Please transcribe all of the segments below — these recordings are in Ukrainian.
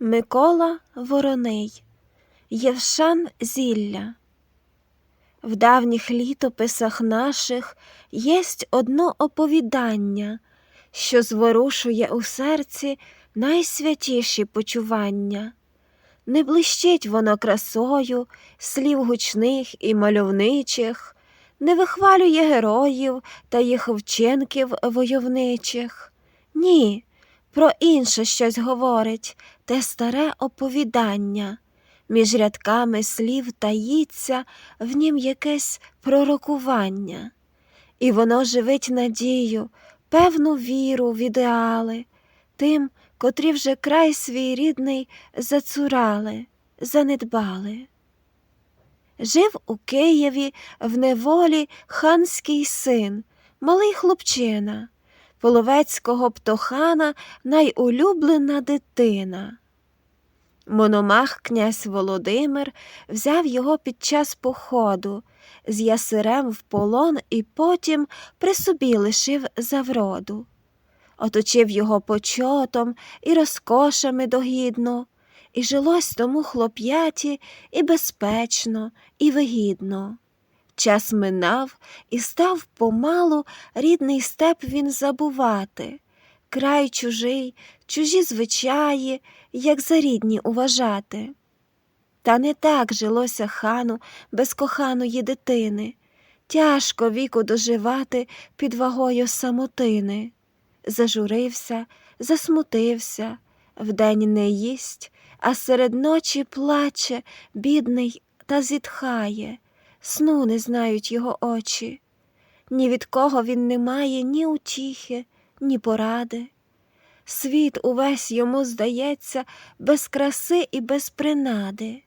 Микола Вороний Євшан Зілля В давніх літописах наших єсть одно оповідання, що зворушує у серці найсвятіші почування. Не блищить воно красою слів гучних і мальовничих, не вихвалює героїв та їх вчинків войовничих. Ні, про інше щось говорить те старе оповідання. Між рядками слів таїться в нім якесь пророкування, і воно живить надію, певну віру в ідеали, тим, котрі вже край свій рідний зацурали, занедбали. Жив у Києві в неволі ханський син, малий хлопчина, половецького птохана найулюблена дитина. Мономах князь Володимир взяв його під час походу, з ясирем в полон і потім при собі лишив за вроду. Оточив його почотом і розкошами догідно, і жилось тому хлоп'яті і безпечно, і вигідно. Час минав і став помалу рідний степ він забувати, край чужий, чужі звичаї, як за рідні уважати. Та не так жилося хану без коханої дитини, тяжко віку доживати під вагою самотини. Зажурився, засмутився, вдень не їсть, а серед ночі плаче, бідний та зітхає, сну не знають його очі. Ні від кого він не має ні утіхи, ні поради. Світ увесь йому здається без краси і без принади.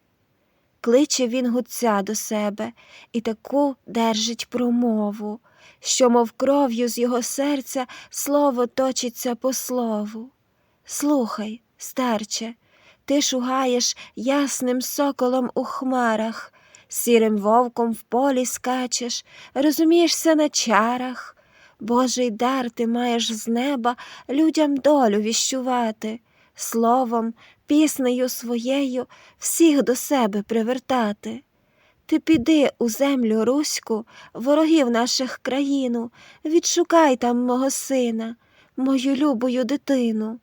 Кличе він гуця до себе і таку держить промову, що, мов кров'ю з його серця, слово точиться по слову. Слухай, старче, ти шугаєш ясним соколом у хмарах, сірим вовком в полі скачеш, розумієшся на чарах. Божий дар ти маєш з неба людям долю віщувати, словом, піснею своєю всіх до себе привертати. Ти піди у землю руську, ворогів наших країну, відшукай там мого сина, мою любою дитину.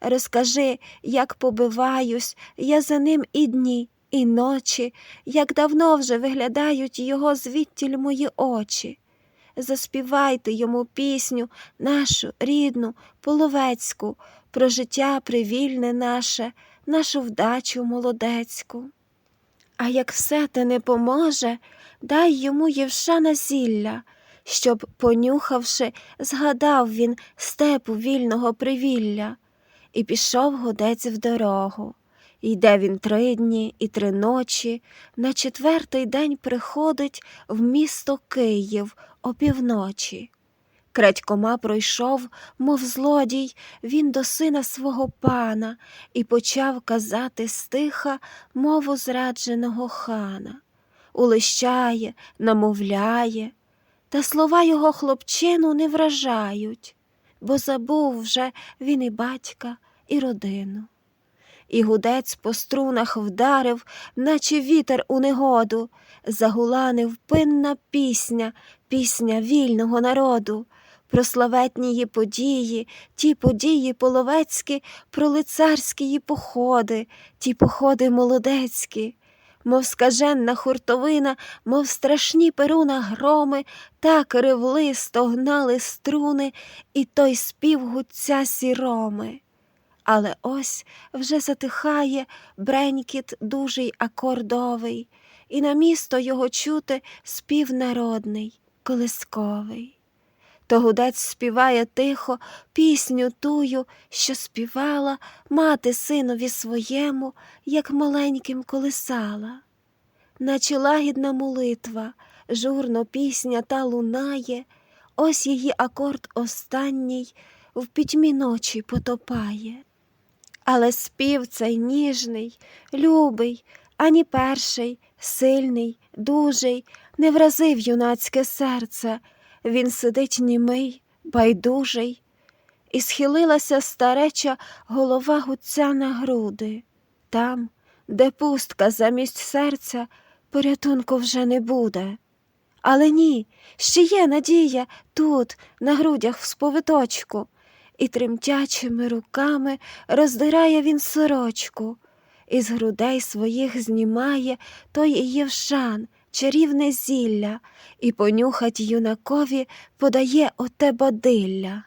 Розкажи, як побиваюсь я за ним і дні, і ночі, як давно вже виглядають його звідтіль мої очі. Заспівайте йому пісню, нашу рідну, половецьку, про життя привільне наше, нашу вдачу молодецьку. А як все те не поможе, дай йому Євшана зілля, щоб, понюхавши, згадав він степу вільного привілля, і пішов годець в дорогу. Йде він три дні і три ночі, на четвертий день приходить в місто Київ опівночі. Крадькома пройшов, мов злодій, він до сина свого пана і почав казати стиха мову зрадженого хана. Улищає, намовляє, та слова його хлопчину не вражають, бо забув вже він і батька, і родину. І гудець по струнах вдарив, наче вітер у негоду, загула невпинна пісня, пісня вільного народу, про славетні її події, ті події половецькі, про лицарські її походи, ті походи молодецькі, мов скаженна хуртовина, мов страшні перуна громи, так ревли, стогнали струни, і той спів гуця сіроми. Але ось вже затихає бренькіт дужий акордовий, і на місто його чути спів народний, колисковий. То гудець співає тихо пісню тую, що співала мати синові своєму, як маленьким колисала. Наче лагідна молитва, журно пісня та лунає, ось її акорд останній в пітьмі ночі потопає. Але спів цей ніжний, любий, ані перший, сильний, дужий, не вразив юнацьке серце. Він сидить німий, байдужий, і схилилася стареча голова гуця на груди. Там, де пустка замість серця, порятунку вже не буде. Але ні, ще є надія тут, на грудях в сповиточку, і тремтячими руками роздирає він сорочку, із грудей своїх знімає той Євшан, чарівне зілля, і понюхать юнакові подає оте бодилля.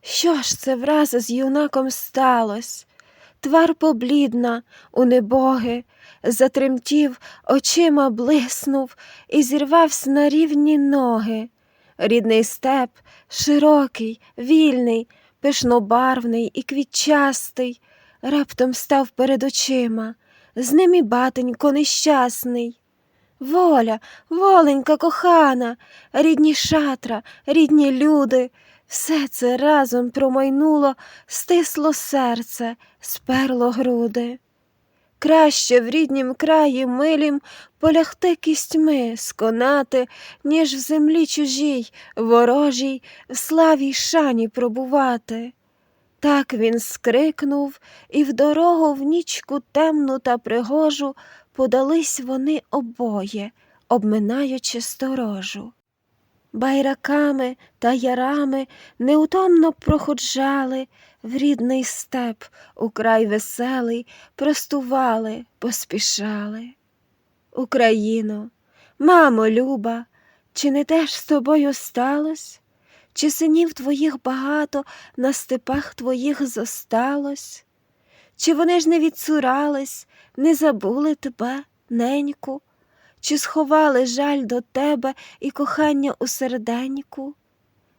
Що ж це враз з юнаком сталось? Твар поблідна, у небоги, затремтів, очима блиснув і зірвався на рівні ноги. Рідний степ, широкий, вільний, пишнобарвний і квітчастий, раптом став перед очима, з ним і батенько нещасний. Воля, воленька кохана, рідні шатра, рідні люди, все це разом промайнуло, стисло серце, сперло груди. Краще в ріднім краї милім полягти кістьми, сконати, ніж в землі чужій, ворожій, в славі й шані пробувати. Так він скрикнув, і в дорогу в нічку темну та пригожу подались вони обоє, обминаючи сторожу. Байраками та ярами неутомно проходжали в рідний степ, у край веселий, простували, поспішали. Україно, мамо люба, чи не теж з тобою сталось? Чи синів твоїх багато на степах твоїх зосталось? Чи вони ж не відцурались, не забули тебе, неньку? Чи сховали жаль до тебе і кохання у серденьку?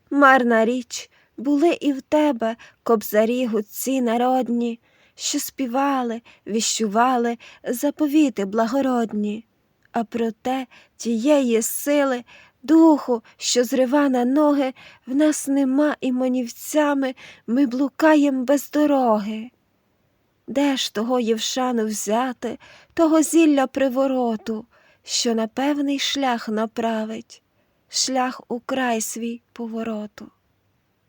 Марна річ, були і в тебе кобзарі гудці народні, що співали, віщували заповіти благородні, а проте тієї сили, духу, що зрива на ноги, в нас нема і манівцями ми блукаєм без дороги. Де ж того Євшану взяти, того зілля привороту, що на певний шлях направить, шлях у край свій повороту?